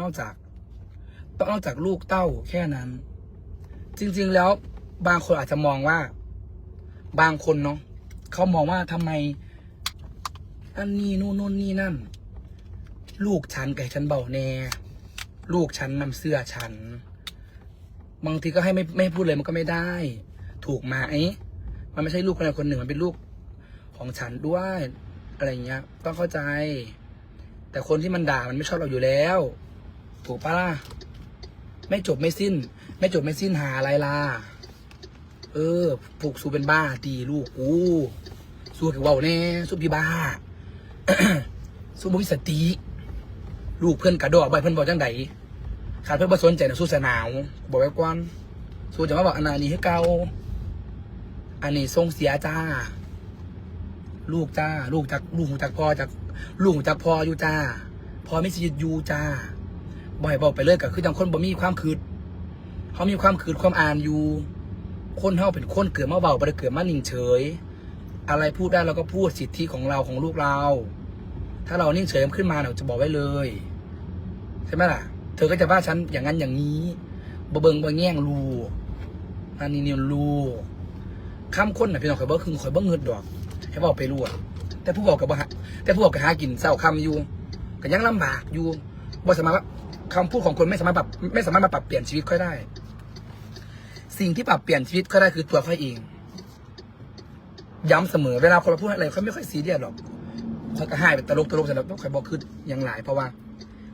นอกจากต้องนอกจากลูกเต้าแค่นั้น จริง ๆแล้วบางคนอาจจะมองว่า บางคนเนาะเขามองว่าทำไมอันนี้นู่นนู่นนี่นั่น ลูกฉันไกับฉันเบาแน่ลูกฉันนำเสื้อฉัน บางทีก็ให้ไม่ไม่พูดเลยมันก็ไม่ได้ ถูกไหมมันไม่ใช่ลูกคนใดคนหนึ่งมันเป็นลูกของฉันด้วยอะไรอย่างเงี้ย ต้องเข้าใจ แต่คนที่มันด่ามันไม่ชอบเราอยู่แล้ว ถูกปะล่ะ ไม่จบไม่สิ้น ไม่จบไม่สิ้นหาอะไรล่ะ เออ ผูกสูเป็นบ้าตีลูกกูสู้กับเว่าแน่สู้พี่บ้าสู้บุวิสติ ลูกเพื่อนกระดอกไปเพื่อนบอกจังไดขาดเพื่อนบ่สนใจนะสู้สนาว บอกไว้ก่อนสู้จะมาบอกอันนี้ให้เกาอันนี้ทรงเสียจ้า ลูกจ้า ลูกจากลูกหูจากพ่อจากลูกหูจากพ่ออยู่จ้าพ่อไม่ชีวิตอยู่จ้า บ่อยบอกไปเลยก็คือจังคนบ่มีความคืดเขามีความคืดความอ่านอยู่ คนเฮาเป็นคนเกิดมาเบาได้เกิดมานิ่งเฉย อะไรพูดได้เราก็พูดสิทธิของเราของลูกเรา ถ้าเรานิ่งเฉยขึ้นมาเราจะบอกไว้เลยใช่ไหมล่ะ เธอก็จะว่าฉันอย่างนั้นอย่างนี้บเบิงบแง่งรูอันนี้เนี่ยรูข้ามคนน่ะพี่น้องข่อยบ่คือข่อยบ่เงิดดอกให้บอกไปรู้แต่ผู้บอกกับบ่าแต่ผู้บอกกับหากินเศร้าคำอยู่ก็ยังลำบากอยู่บ่สามารถ ว่าคำพูดของคนไม่สามารถปรับไม่สามารถมาปรับเปลี่ยนชีวิตค่อยได้ สิ่งที่ปรับเปลี่ยนชีวิตค่อยได้คือตัวค่อยเอง ย้ำเสมอเวลาคนเราพูดอะไรเขาไม่ค่อยซีเรียสหรอกเขาก็ให้ไปตลกตลกเสร็จแล้วค่อยบอกคืออย่างหลายเพราะว่า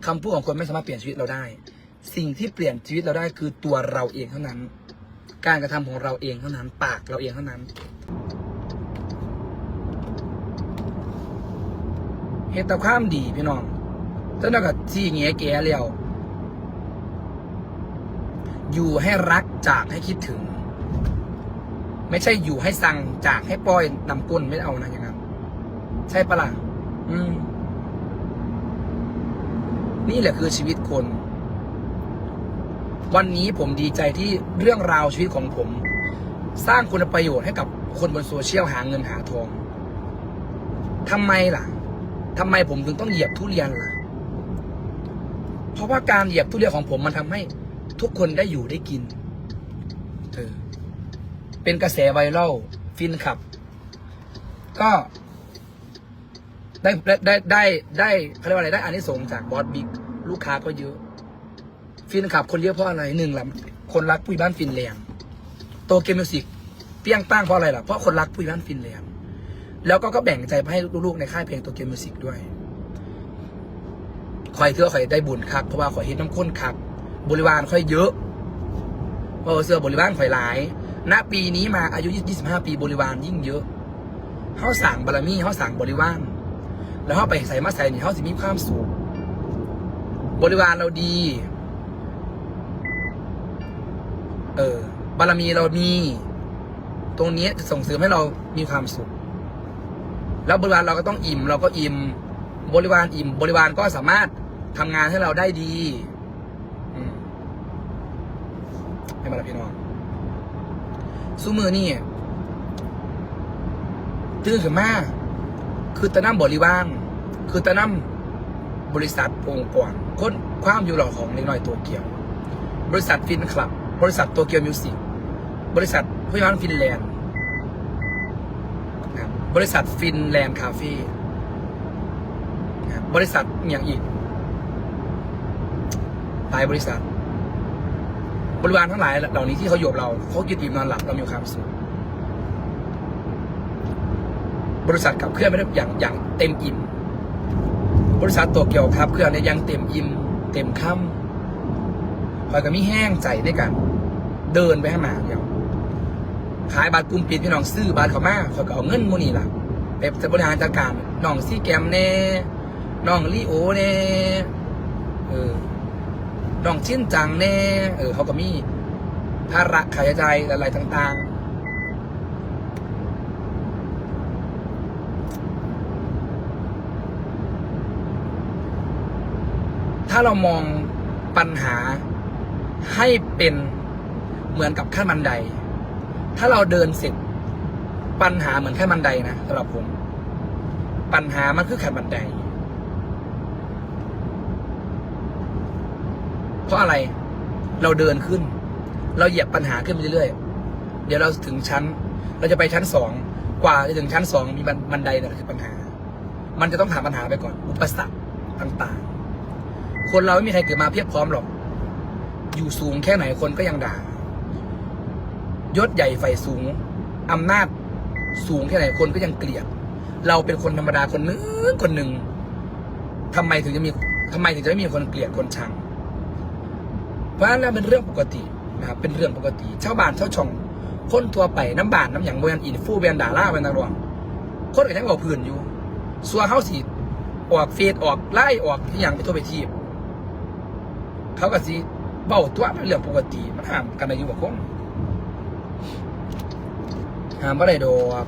คำพูดของคนไม่สามารถเปลี่ยนชีวิตเราได้ สิ่งที่เปลี่ยนชีวิตเราได้คือตัวเราเองเท่านั้น การกระทำของเราเองเท่านั้น ปากเราเองเท่านั้นเฮ็ดแตาความดีพี่น้อง จนแล้วก็ที่เงี้ยแก่แล้ว อยู่ให้รักจากให้คิดถึง ไม่ใช่อยู่ให้สั่งจากให้ปล่อยนำก้นไม่เอานะอย่างนั้นใช่ปะล่ะอืม นี่แหละคือชีวิตคน วันนี้ผมดีใจที่เรื่องราวชีวิตของผม สร้างคุณประโยชน์ให้กับคนบนโซเชียลหาเงินหาทองทำไมล่ะทำไมผมถึงต้องเหยียบทุเรียนล่ะ เพราะว่าการเหยียบทุเรียนของผมมันทำให้ทุกคนได้อยู่ได้กินเออเป็นกระแสไวรัลฟินขับ ก็ได้ได้ได้ได้เขาเรียกว่าอะไรได้อันนี้ส่งส์จากบอสบิ๊กลูกค้าก็เยอะ ฟินขับคนเยอะเพราะอะไรหนึ่งละคนรักผู้ใหญ่บ้านฟินแลนด์โตเกียวมิวสิกเปี้ยงป้างเพราะอะไรล่ะเพราะคนรักผู้ใหญ่บ้านฟินแลนด์แล้วก็ก็แบ่งใจไปให้ลูกๆในค่ายเพลงโตเกมมิวสิกด้วย คอยเทื่อคอยได้บุญครับเพราะว่าคอยเฮ็ดน้ำข้นครับบริวารค่อยเยอะเพราะเสื้อบริวารคอยหลายณปีนี้มาอายุ 25 ปีบริวารยิ่งเยอะเขาสั่งบารมีเขาสั่งบริวารแล้วเขาไปใส่มาใส่นี่เขาสิมีความสุขบริวารเราดี เออบารมีเรามี ตรงนี้จะส่งเสริมให้เรามีความสุข แล้วบริวารเราก็ต้องอิ่ม เราก็อิ่ม บริวารอิ่ม บริวารก็สามารถ ทำงานให้เราได้ดีอืมให้มาละพี่น้องสู้มือนี่ตื่นขึ้นมาคือตะน้ำบริวารคือตะน้ำบริษัทองค์กรคนความอยู่หล่อของเล็กน้อยตัวเกี่ยว บริษัทฟินคลับ บริษัทโตเกียวมิวสิกบริษัทผู้ยานฟินแลนด์นะครับบริษัทฟินแลนด์คาเฟ่นะครับบริษัทอย่างอีก หลายบริษัท บริวารทั้งหลายเหล่านี้ที่เขาอยู่กับเราเขากินอิ่มนอนหลับเรามีความสุขบริษัทขับเคลื่อนไม่ได้อย่างอย่างเต็มอิ่มบริษัทตัวเกี่ยวครับเคลื่อนในยังเต็มอิ่มเต็มค่ำคอยกับมีแห้งใจด้วยกันเดินไปข้างหน้าเดียวขายบัตรกลุ่มปิดพี่น้องซื้อบัตรเขามาเขาก็เอาเงินโมนี่ล่ะไปจะบริหารจัดการน้องซี่แกมแน่น้องลีโอแน่เออ น้องชิ้นจังแน่ เออ เขาก็มีภาระค่าใช้จ่ายอะไรต่างๆ ถ้าเรามองปัญหาให้เป็นเหมือนกับขั้นบันได ถ้าเราเดินเสร็จปัญหาเหมือนแค่บันไดนะสำหรับผม ปัญหามันคือขั้นบันได เพราะอะไรเราเดินขึ้น เราเหยียบปัญหาขึ้นไปเรื่อยๆเดี๋ยวเราถึงชั้น เราจะไปชั้นสองกว่าจะถึงชั้นสองมีบันบันไดเนี่ยคือปัญหา มันจะต้องถามปัญหาไปก่อน อุปสรรคต่างๆ คนเราไม่มีใครเกิดมาเพียบพร้อมหรอก อยู่สูงแค่ไหนคนก็ยังด่ายศใหญ่ไฟสูงอำนาจสูงแค่ไหนคนก็ยังเกลียด เราเป็นคนธรรมดาคนนึงคนหนึ่งทำไมถึงจะมีทำไมถึงจะไม่มีคนเกลียดคนชัง เพราะฉะนั้นเป็นเรื่องปกตินะครับเป็นเรื่องปกติชาวบ้านชาวช่อง คนทั่วไปน้ำบานน้ำอย่างโบยันอินฟูเบียนด่าล่าเป็นนักร้องคนก็ยังออกพื้นอยู่สัวเขาสิออกเฟซออกไล่ออกที่อย่างไปทั่วไปทีบเขาก็สิเบ้าตัวเป็นเรื่องปกติมันห้ามกันได้อยู่บ่คงห้ามบ่ได้ดอก